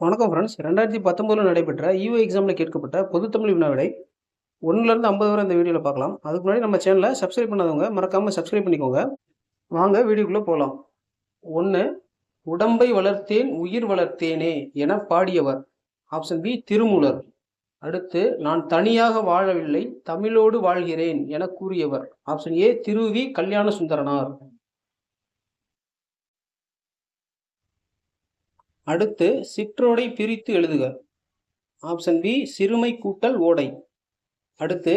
வணக்கம் ஃப்ரெண்ட்ஸ் ரெண்டாயிரத்தி பத்தொம்போதில் நடைபெற்ற யூஏ எக்ஸாமில் கேட்கப்பட்ட பொதுத்தமிழ் வினாவிடை ஒன்றுலேருந்து ஐம்பது வரை இந்த வீடியோவில் பார்க்கலாம். அதுக்கு முன்னாடி நம்ம சேனலை சப்ஸ்கிரைப் பண்ணாதவங்க மறக்காமல் சப்ஸ்கிரைப் பண்ணிக்கோங்க. வாங்க வீடியோக்குள்ளே போகலாம் ஒன்று உடம்பை வளர்த்தேன் உயிர் வளர்த்தேனே என பாடியவர். Option B Thirumoolar. அடுத்து நான் தனியாக வாழவில்லை தமிழோடு வாழ்கிறேன் என கூறியவர். ஆப்ஷன் ஏ திருவி கல்யாண சுந்தரனார். அடுத்து சிற்றோடை பிரித்து எழுதுக. ஆப்ஷன் பி சிறுமை கூட்டல் ஓடை. அடுத்து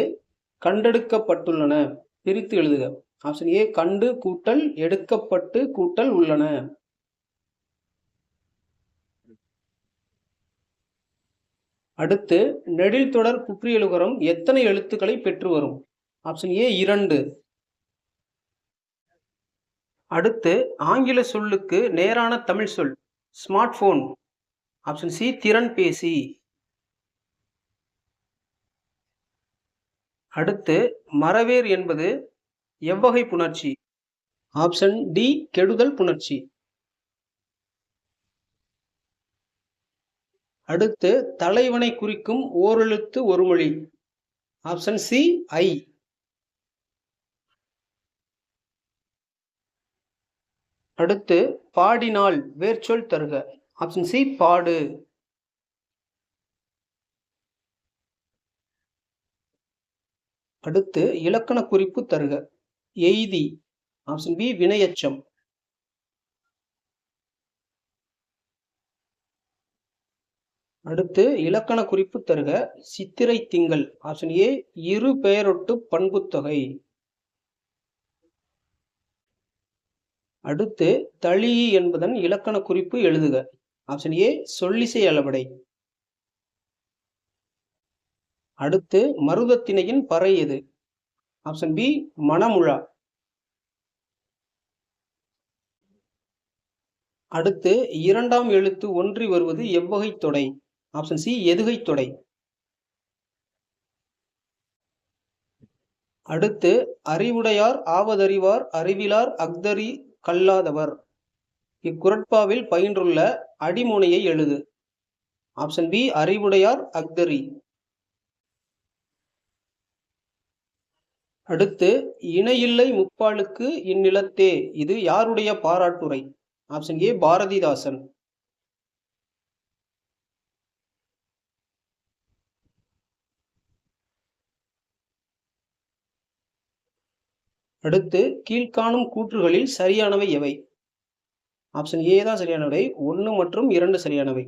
கண்டெடுக்கப்பட்டுள்ளன பிரித்து எழுதுக. ஆப்ஷன் ஏ கண்டு கூட்டல் எடுக்கப்பட்டு கூட்டல் உள்ளன. அடுத்து நெடில் தொடர் குற்றியலுகரம் எத்தனை எழுத்துக்களை பெற்று வரும்? ஆப்ஷன் ஏ இரண்டு. அடுத்து ஆங்கில சொல்லுக்கு நேரான தமிழ் சொல். ஸ்மார்ட் ஃபோன் ஆப்ஷன் சி திறன் பேசி. அடுத்து மறவேர் என்பது எவ்வகை புணர்ச்சி? ஆப்ஷன் டி கெடுதல் புணர்ச்சி. அடுத்து தலைவனை குறிக்கும் ஓரெழுத்து ஒரு மொழி. ஆப்ஷன் சி ஐ. அடுத்து பாடினால் வேர்ச்சொல் தருக. ஆப்ஷன் சி பாடு. அடுத்து இலக்கண குறிப்பு தருக. எய்தி. ஆப்ஷன் பி வினையச்சம். அடுத்து இலக்கண குறிப்பு தருக. சித்திரை திங்கள். ஆப்ஷன் ஏ இரு பெயரொட்டு பண்புத்தொகை. அடுத்து தளி என்பதன் இலக்கண குறிப்பு எழுதுக. ஆப்ஷன் ஏ சொல்லிசை அளவடை. அடுத்து மருதத்திணையின் பறை எது? ஆப்ஷன் பி மணமுழா. அடுத்து இரண்டாம் எழுத்து ஒன்றி வருவது எவ்வகை தொடை? ஆப்ஷன் சி எதுகை தொடை. அடுத்து அறிவுடையார் ஆவதறிவார் அறிவிலார் அக்தரி கல்லாதவர். இக்குரட்பாவில் பயின்றுள்ள அடிமுனையை எழுது. ஆப்ஷன் பி அறிவுடையார் அக்தரி அடுத்து இணையில்லை முப்பாலுக்கு இந்நிலத்தே. இது யாருடைய பாராட்டுரை? Option A Bharathidasan. அடுத்து கீழ்காணும் கூற்றுகளில் சரியானவை எவை? ஆப்ஷன் ஏ தான் சரியானவை ஒன்று மற்றும் இரண்டு சரியானவை.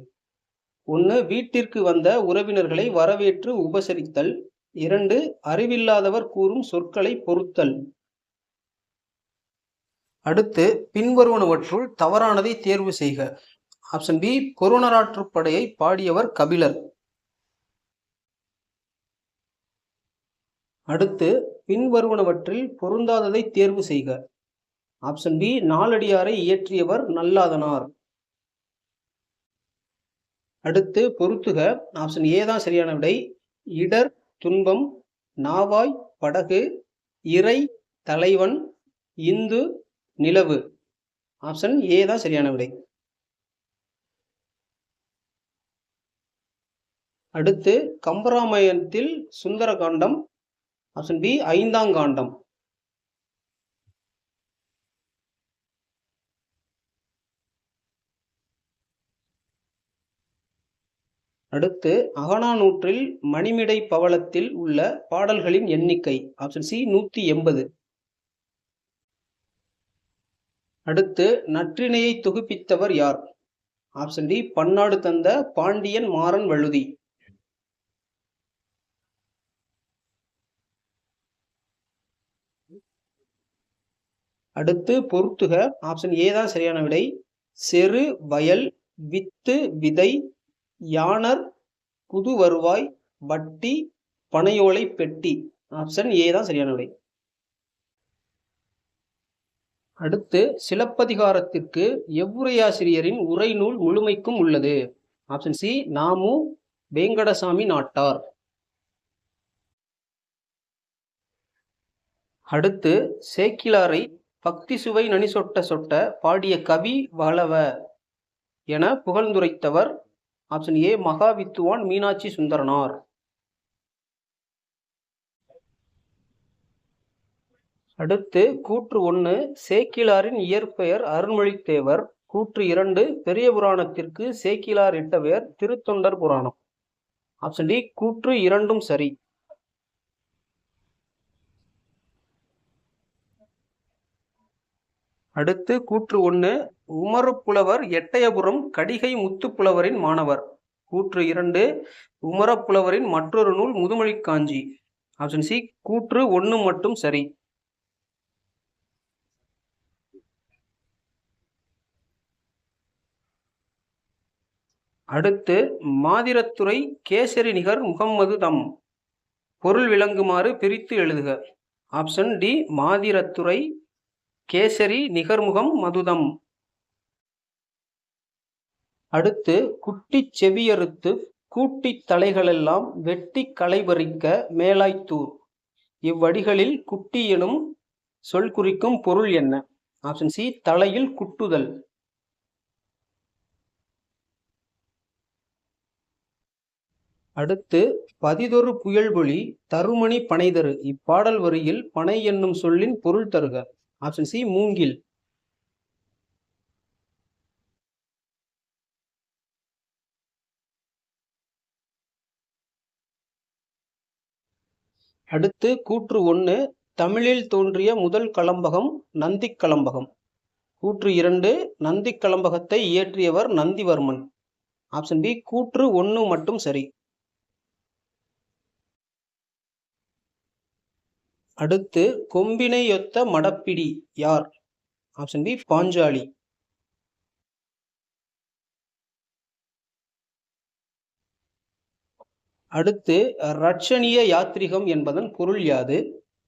ஒன்று வீட்டிற்கு வந்த உறவினர்களை வரவேற்று உபசரித்தல். இரண்டு அறிவில்லாதவர் கூறும் சொற்களை பொருத்தல். அடுத்து பின்வருவனவற்றுள் தவறானதை தேர்வு செய்க. ஆப்ஷன் பி கொரோனராற்றுப்படையை பாடியவர் கபிலர். அடுத்து பின்வருவனவற்றில் பொருந்தாததை தேர்வு செய்க. ஆப்ஷன் பி நாலடியாரை இயற்றியவர் நல்லாதனார். அடுத்து பொருத்துக. ஆப்ஷன் ஏ தான் சரியான விடை. இடர் துன்பம் நாவாய் படகு இறை தலைவன் இந்து நிலவு. ஆப்ஷன் ஏ தான் சரியான விடை. அடுத்து கம்பராமாயணத்தில் சுந்தர காண்டம் ஆப்ஷன் பி ஐந்தாம் காண்டம். அடுத்து அகனானூற்றில் மணிமிடை பவளத்தில் உள்ள பாடல்களின் எண்ணிக்கை. ஆப்ஷன் சி நூற்றி எண்பது. அடுத்து நற்றிணையை தொகுப்பித்தவர் யார்? ஆப்ஷன் டி பன்னாடு தந்த பாண்டியன் மாறன் வழுதி. அடுத்து பொருத்துக. ஆப்ஷன் ஏ தான் சரியான விடை. செரு வயல் வித்து விதை யானர் புது வருவாய் வட்டி பனையோலை பெட்டி. ஆப்ஷன் ஏ தான் சரியான விடை. அடுத்து சிலப்பதிகாரத்திற்கு எவ்வுரையாசிரியரின் உரை நூல் முழுமைக்கும் உள்ளது. ஆப்ஷன் சி நாமு வேங்கடசாமி நாட்டார். அடுத்து சேக்கிலாரை பக்தி சுவை நனி சொட்ட சொட்ட பாடிய கவி வளவ என புகழ்ந்துரைத்தவர் ஆப்ஷன் ஏ மகாவித்துவான் மீனாட்சி சுந்தரனார். அடுத்து கூற்று ஒன்று சேக்கிலாரின் இயற்பெயர் அருள்மொழித்தேவர். கூற்று இரண்டு பெரிய புராணத்திற்கு சேக்கிலார் இட்ட பெயர் திருத்தொண்டர் புராணம். ஆப்ஷன் டி கூற்று இரண்டும் சரி. அடுத்து கூற்று ஒன்று உமரப்புலவர் எட்டயபுரம் கடிகை முத்துப்புலவரின் மாணவர். கூற்று இரண்டு உமரப்புலவரின் மற்றொரு நூல் முதுமொழி காஞ்சி. ஆப்ஷன் சி கூற்று ஒன்று மட்டும் சரி. அடுத்து மாதிரத்துறை கேசரி நிகர் முகம்மது தம். பொருள் விளங்குமாறு பிரித்து எழுதுக. ஆப்ஷன் டி மாதிரத்துறை கேசரி நிகர்முகம் மதுதம். அடுத்து குட்டிச் செவியறுத்து கூட்டித் தலைகளெல்லாம் வெட்டி களைபறிக்க மேலாய்த்தூர். இவ்வடிகளில் குட்டி எனும் சொல் குறிக்கும் பொருள் என்ன? ஆப்ஷன் சி தலையில் குட்டுதல். அடுத்து பதிதொரு புயல்பொலி தருமணி பனைதரு. இப்பாடல் வரியில் பனை என்னும் சொல்லின் பொருள் தருக. ஆப்ஷன் சி மூங்கில் அடுத்து கூற்று ஒன்று தமிழில் தோன்றிய முதல் கலம்பகம் நந்திக் கலம்பகம். கூற்று இரண்டு நந்திக் கலம்பகத்தை இயற்றியவர் நந்திவர்மன். ஆப்ஷன் பி கூற்று ஒன்று மட்டும் சரி. அடுத்து கொம்பினையொத்த மடப்பிடி யார்? Option B Panchali. அடுத்து ரட்சணிய யாத்ரிகம் என்பதன் பொருள் யாது?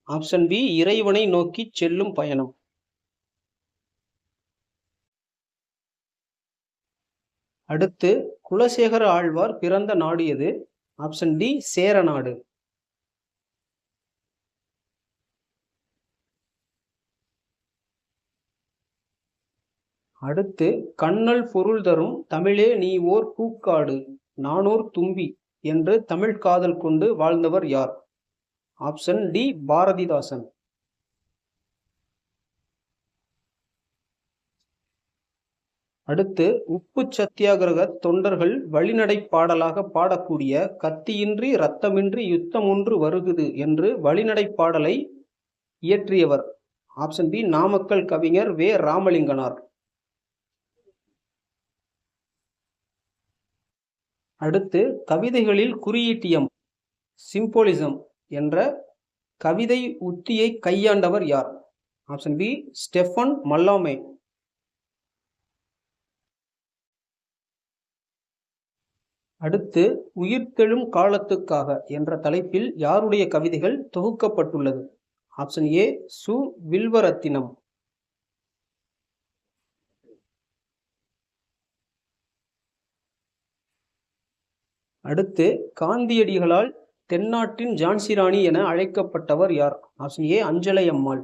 ஆப்ஷன் பி இறைவனை நோக்கி செல்லும் பயணம். அடுத்து குலசேகர ஆழ்வார் பிறந்த நாடு எது? ஆப்ஷன் டி சேர நாடு அடுத்து கண்ணல் பொருள் தரும் தமிழே நீ ஓர் பூக்காடு நானோர் தும்பி என்று தமிழ் காதல் கொண்டு வாழ்ந்தவர் யார்? Option D Bharathidasan. அடுத்து உப்பு சத்தியாகிரக தொண்டர்கள் வழிநடை பாடலாக பாடக்கூடிய கத்தியின்றி இரத்தமின்றி யுத்தம் ஒன்று வருகுது என்று வழிநடை பாடலை இயற்றியவர். ஆப்ஷன் பி நாமக்கல் கவிஞர் வே. ராமலிங்கனார். அடுத்து கவிதைகளில் குறியீட்டியம் சிம்போலிசம் என்ற கவிதை உத்தியை கையாண்டவர் யார்? ஆப்ஷன் பி ஸ்டெஃபன் மல்லாமே அடுத்து உயிர்த்தெழும் காலத்துக்காக என்ற தலைப்பில் யாருடைய கவிதைகள் தொகுக்கப்பட்டுள்ளது? ஆப்ஷன் ஏ சு வில்வரத்தினம். அடுத்து காந்தியடிகளால் தென்னாட்டின் ஜான்சிராணி என அழைக்கப்பட்டவர் யார்? ஆப்ஷன் ஏ அஞ்சலை அம்மாள்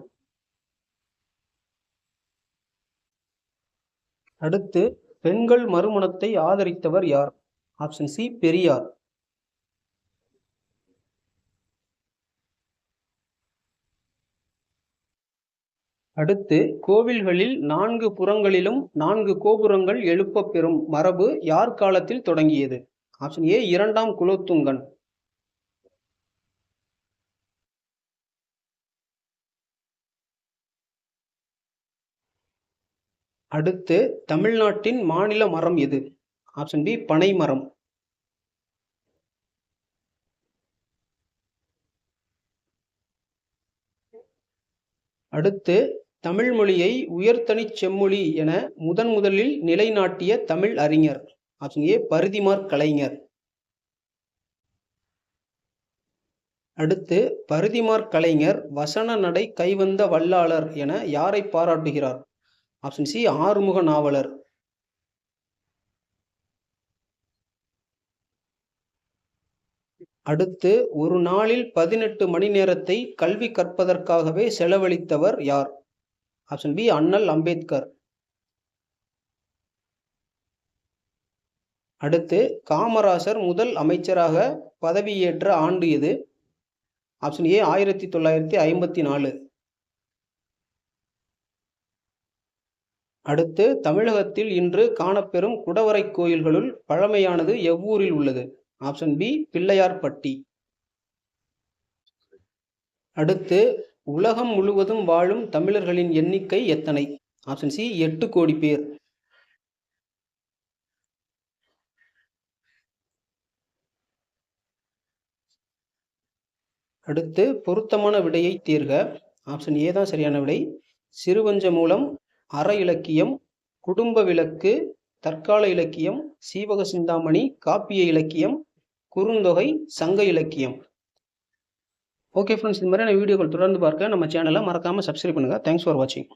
அடுத்து பெண்கள் மறுமணத்தை ஆதரித்தவர் யார்? Option C Periyar. அடுத்து கோவில்களில் நான்கு புறங்களிலும் நான்கு கோபுரங்கள் எழுப்பப்பெறும் மரபு யார் காலத்தில் தொடங்கியது? ஆப்ஷன் ஏ இரண்டாம் குலோத்துங்கன். அடுத்து தமிழ்நாட்டின் மாநில மரம் எது? ஆப்ஷன் பி பனை மரம். அடுத்து தமிழ் மொழியை உயர்தனிச் செம்மொழி என முதன் முதலில் நிலைநாட்டிய தமிழ் அறிஞர். Option A Parithimar Kalaignar. அடுத்து பருதிமார் கலைஞர் வசன நடை கைவந்த வல்லாளர் என யாரை பாராட்டுகிறார்? Option C Arumuga Navalar. அடுத்து ஒரு நாளில் பதினெட்டு மணி நேரத்தை கல்வி கற்பதற்காகவே செலவழித்தவர் யார்? ஆப்ஷன் பி அண்ணல் அம்பேத்கர். அடுத்து காமராசர் முதல் அமைச்சராக பதவியேற்ற ஆண்டு எது? ஆப்ஷன் ஏ ஆயிரத்தி தொள்ளாயிரத்தி ஐம்பத்தி நாலு. அடுத்து தமிழகத்தில் இன்று காணப்பெறும் குடவரை கோயில்களுள் பழமையானது எவ்வூரில் உள்ளது? Option B Pillaiyarpatti. அடுத்து உலகம் முழுவதும் வாழும் தமிழர்களின் எண்ணிக்கை எத்தனை? ஆப்ஷன் சி எட்டு கோடி பேர். அடுத்து பொருத்தமான விடையை தீர்க. ஆப்ஷன் ஏ தான் சரியான விடை. சிறுவஞ்ச மூலம் அற இலக்கியம் குடும்ப விளக்கு தற்கால இலக்கியம் சீவக சிந்தாமணி காப்பிய இலக்கியம் குறுந்தொகை சங்க இலக்கியம். ஓகே ஃப்ரெண்ட்ஸ் இந்த மாதிரியான வீடியோக்கள் தொடர்ந்து பார்க்க நம்ம சேனலை மறக்காமல் சப்ஸ்கிரைப் பண்ணுங்கள் தேங்க்ஸ் ஃபார் வாட்சிங்